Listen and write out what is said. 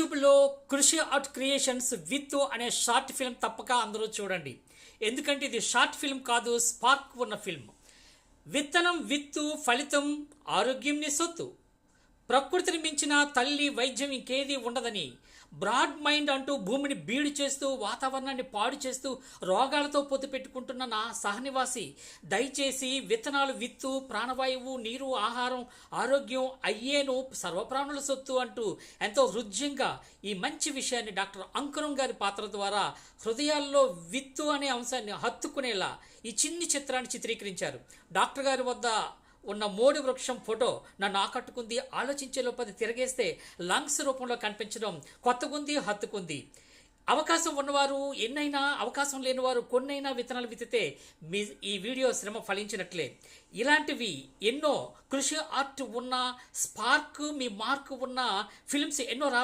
యూట్యూబ్లో Krishi art creations with అనే short film తప్పక అందరూ చూడండి. ఎందుకంటే ఇది షార్ట్ ఫిల్మ్ కాదు స్పార్క్ ఉన్న ఫిల్మ్. విత్తనం విత్తు ఫలితం ఆరోగ్యం సొత్తు. ప్రకృతిని మించిన తల్లి వైద్యం ఇంకేది ఉండదని. బ్రాడ్ మైండ్ అంటూ భూమిని బీడు చేస్తూ వాతావరణాన్ని పాడు చేస్తూ రోగాలతో పొత్తు పెట్టుకుంటున్న నా సహనివాసి దయచేసి విత్తనాలు విత్తు ప్రాణవాయువు నీరు ఆహారం ఆరోగ్యం అయ్యేను సర్వప్రాణుల సొత్తు అంటూ ఎంతో హృద్యంగా ఈ మంచి విషయాన్ని డాక్టర్ అంకురం గారి పాత్ర ద్వారా హృదయాల్లో విత్తు అనే అంశాన్ని హత్తుకునేలా ఈ చిన్ని చిత్రాన్ని చిత్రీకరించారు. డాక్టర్ గారి వద్ద ఉన్న మోడి వృక్షం ఫోటో నన్ను ఆకట్టుకుంది ఆలోచించే లోపది తిరగేస్తే లంగ్స్ రూపంలో కనిపించడం కొత్తగుంది హత్తుకుంది. అవకాశం ఉన్నవారు ఎన్నైనా అవకాశం లేనివారు కొన్నైనా విత్తనాలు విత్తితే మీ ఈ వీడియో శ్రమ ఫలించినట్లే. ఇలాంటివి ఎన్నో కృషి ఆర్ట్ ఉన్న స్పార్క్ మీ మార్క్ ఉన్న ఫిల్మ్స్ ఎన్నో రా